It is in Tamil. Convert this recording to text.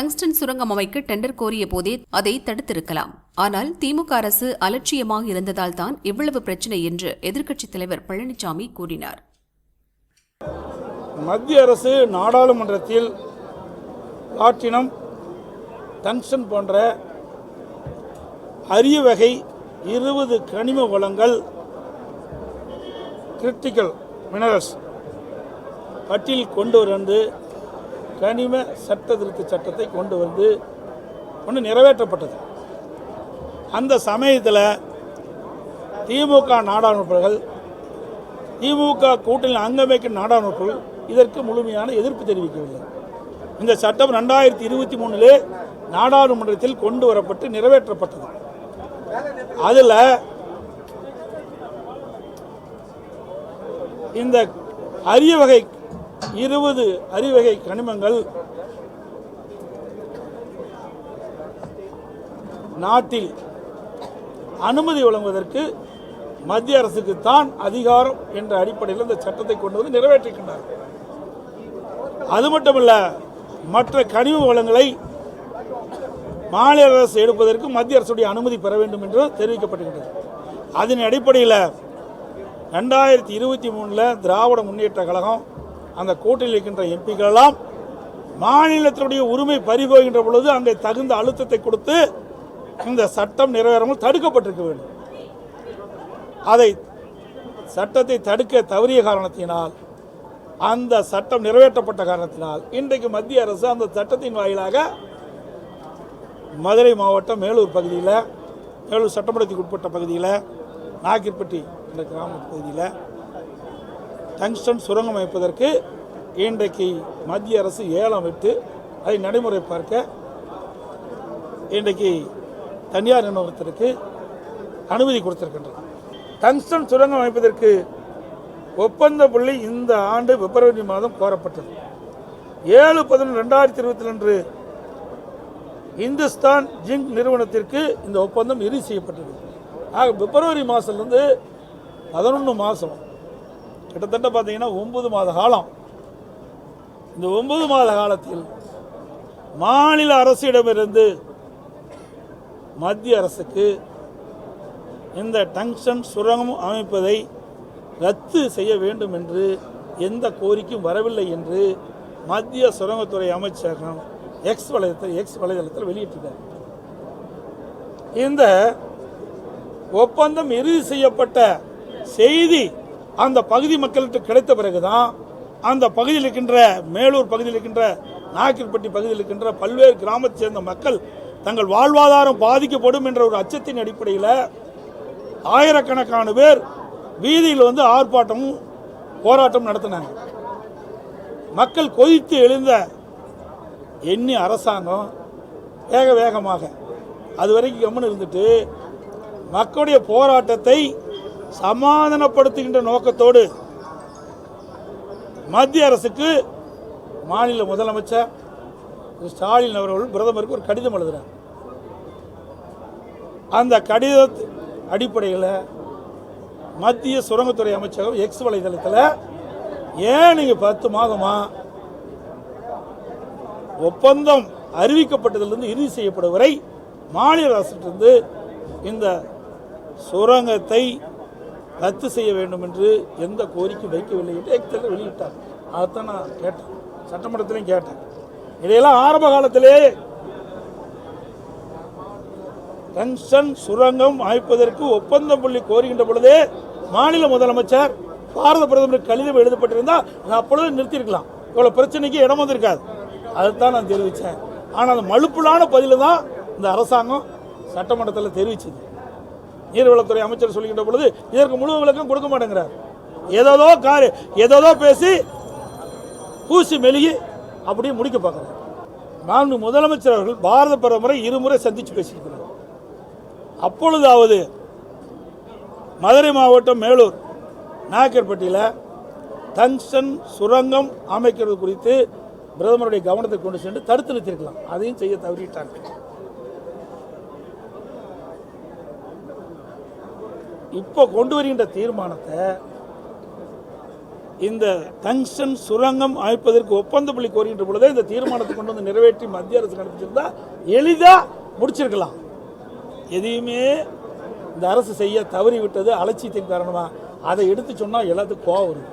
டங்ஸ்டன் சுரங்கம் அமைக்க டெண்டர் கோரிய போதே அதை தடுத்திருக்கலாம். ஆனால் திமுக அரசு அலட்சியமாக இருந்ததால் தான் இவ்வளவு பிரச்சனை என்று எதிர்க்கட்சித் தலைவர் பழனிசாமி கூறினார். மத்திய அரசு நாடாளுமன்றத்தில் பிளாட்டினம் டங்ஸ்டன் போன்ற அரிய வகை இருபது கனிம வளங்கள் கிரிட்டிக்கல் மினரல்ஸ் பட்டியல் கொண்டு வந்து கனிம சட்ட திருத்த சட்டத்தை கொண்டு வந்து ஒன்று நிறைவேற்றப்பட்டது. அந்த சமயத்தில் திமுக நாடாளுமன்றங்கள் திமுக கூட்டணி அங்கமைக்கும் நாடாளுமன்றங்கள் இதற்கு முழுமையான எதிர்ப்பு தெரிவிக்கவில்லை. இந்த சட்டம் ரெண்டாயிரத்தி இருபத்தி மூணிலே நாடாளுமன்றத்தில் கொண்டு வரப்பட்டு நிறைவேற்றப்பட்டது. அதில் இந்த அரிய வகை இருபது அறிவகை கனிமங்கள் நாட்டில் அனுமதி வழங்குவதற்கு மத்திய அரசுக்கு தான் அதிகாரம் என்ற அடிப்படையில் இந்த சட்டத்தை கொண்டு வந்து நிறைவேற்றிருக்கின்றார் அது மட்டுமல்ல மற்ற கனிம வளங்களை மாநில அரசு எடுப்பதற்கு மத்திய அரசுடைய அனுமதி பெற வேண்டும் என்று தெரிவிக்கப்பட்டிருக்கிறது. அதன் அடிப்படையில் ரெண்டாயிரத்தி இருபத்தி மூணில் திராவிட முன்னேற்ற கழகம் அந்த கோட்டையில் இருக்கின்ற எம்பிக்களெல்லாம் மாநிலத்தினுடைய உரிமை பறிபோகின்ற பொழுது அங்கே தகுந்த அழுத்தத்தை கொடுத்து இந்த சட்டம் நிறைவேறாமல் தடுக்கப்பட்டிருக்க வேண்டும். அதை சட்டத்தை தடுக்க தவறிய காரணத்தினால் அந்த சட்டம் நிறைவேற்றப்பட்ட காரணத்தினால் இன்றைக்கு மத்திய அரசு அந்த சட்டத்தின் வாயிலாக மதுரை மாவட்டம் மேலூர் பகுதியில் மேலூர் சட்டமன்றத்துக்கு உட்பட்ட பகுதியில் நாக்கிற்பட்டி என்ற கிராம பகுதியில் டங்ஸ்டன் சுரங்கம் அமைப்பதற்கு இன்றைக்கு மத்திய அரசு ஏலம் விட்டு அதை நடைமுறை பார்க்க இன்றைக்கு தனியார் நிறுவனத்திற்கு அனுமதி கொடுத்திருக்கின்றது டங்ஸ்டன் சுரங்கம் அமைப்பதற்கு ஒப்பந்த புள்ளி இந்த ஆண்டு பிப்ரவரி மாதம் கோரப்பட்டது. ஏழு பதினொன்று ரெண்டாயிரத்தி இருபத்தி ரெண்டு இந்துஸ்தான் ஜிங்க் நிறுவனத்திற்கு இந்த ஒப்பந்தம் இறுதி செய்யப்பட்டது. ஆக பிப்ரவரி மாதத்துலேருந்து பதினொன்று மாதம் கிட்டத்தட்ட பார்த்தீங்கன்னா ஒன்பது மாத காலம். இந்த ஒன்பது மாத காலத்தில் மாநில அரசிடமிருந்து மத்திய அரசுக்கு இந்த டங்ஷன் சுரங்கம் அமைப்பதை ரத்து செய்ய வேண்டும் என்று எந்த கோரிக்கையும் வரவில்லை என்று மத்திய சுரங்கத்துறை அமைச்சகம் எக்ஸ் வலைதளத்தில் எக்ஸ் வலைதளத்தில் வெளியிட்டிருக்கார் இந்த ஒப்பந்தம் இறுதி செய்யப்பட்ட செய்தி அந்த பகுதி மக்களுக்கு கிடைத்த பிறகுதான் அந்த பகுதியில் இருக்கின்ற மேலூர் பகுதியில் இருக்கின்ற நாக்கிற்பட்டி பகுதியில் இருக்கின்ற பல்வேறு கிராமத்தை சேர்ந்த மக்கள் தங்கள் வாழ்வாதாரம் பாதிக்கப்படும் என்ற ஒரு அச்சத்தின் அடிப்படையில் ஆயிரக்கணக்கான பேர் வீதியில் வந்து ஆர்ப்பாட்டமும் போராட்டம் நடத்தினாங்க. மக்கள் கொதித்து எழுந்த எண்ணி அரசாங்கம் வேக வேகமாக அது வரைக்கும் கம்முன்னு இருந்துட்டு மக்களுடைய போராட்டத்தை சமாதானப்படுத்துகின்ற நோக்கத்தோடு மத்திய அரசுக்கு மாநில முதலமைச்சர் ஸ்டாலின் அவர்கள் பிரதமருக்கு ஒரு கடிதம் எழுதுறார். அந்த கடித அடிப்படையில் மத்திய சுரங்கத்துறை அமைச்சகம் எக்ஸ் வலைதளத்தில் ஏன் நீங்கள் பத்து மாதமாக ஒப்பந்தம் அறிவிக்கப்பட்டதிலிருந்து இறுதி செய்யப்படும் வரை மாநில அரசிலிருந்து இந்த சுரங்கத்தை ரத்து செய்ய வேண்டும் என்று எந்த கோரிக்கை வைக்கவில்லை என்று வெளியிட்டார். அதைத்தான் நான் கேட்டேன். சட்டமன்றத்திலையும் கேட்டேன். இதையெல்லாம் ஆரம்ப காலத்திலே டங்ஷன் சுரங்கம் அமைப்பதற்கு ஒப்பந்தம் புள்ளி கோருகின்ற பொழுதே மாநில முதலமைச்சர் பாரத பிரதமருக்கு கடிதம் எழுதப்பட்டிருந்தால் நான் அப்பொழுது நிறுத்தியிருக்கலாம். இவ்வளோ பிரச்சனைக்கு இடம் வந்திருக்காது. அதுதான் நான் தெரிவித்தேன். ஆனால் அந்த மழுப்புலான பதில தான் இந்த அரசாங்கம் சட்டமன்றத்தில் தெரிவிச்சது நீர்வளத்துறை அமைச்சர் சொல்லுகின்ற பொழுது இதற்கு முழு விளக்கம் கொடுக்க மாட்டேங்கிறார். ஏதோதோ காரு ஏதோதோ பேசி பூசி மெழுகி அப்படியே முடிக்க பார்க்குறாரு. நான்கு முதலமைச்சர் அவர்கள் பாரத பிரதமரை இருமுறை சந்தித்து பேசியிருக்கிறார். அப்பொழுதாவது மதுரை மாவட்டம் மேலூர் நாயக்கர்பட்டியில் டங்ஷன் சுரங்கம் அமைக்கிறது குறித்து பிரதமருடைய கவனத்தை கொண்டு சென்று தடுத்து நிறுத்தியிருக்கலாம். அதையும் செய்ய தவறிட்டாங்க இப்போ கொண்டு வருகின்ற தீர்மானத்தை இந்த டங்ஷன் சுரங்கம் அமைப்பதற்கு ஒப்பந்த புள்ளி கோருகின்ற பொழுதே இந்த தீர்மானத்தை கொண்டு வந்து நிறைவேற்றி மத்திய அரசு அனுப்பிச்சிருந்தா எளிதாக முடிச்சிருக்கலாம். எதையுமே இந்த அரசு செய்ய தவறிவிட்டது அலட்சியத்தின் காரணமாக அதை எடுத்து சொன்னால் எல்லாத்துக்கும் கோவம் வருது.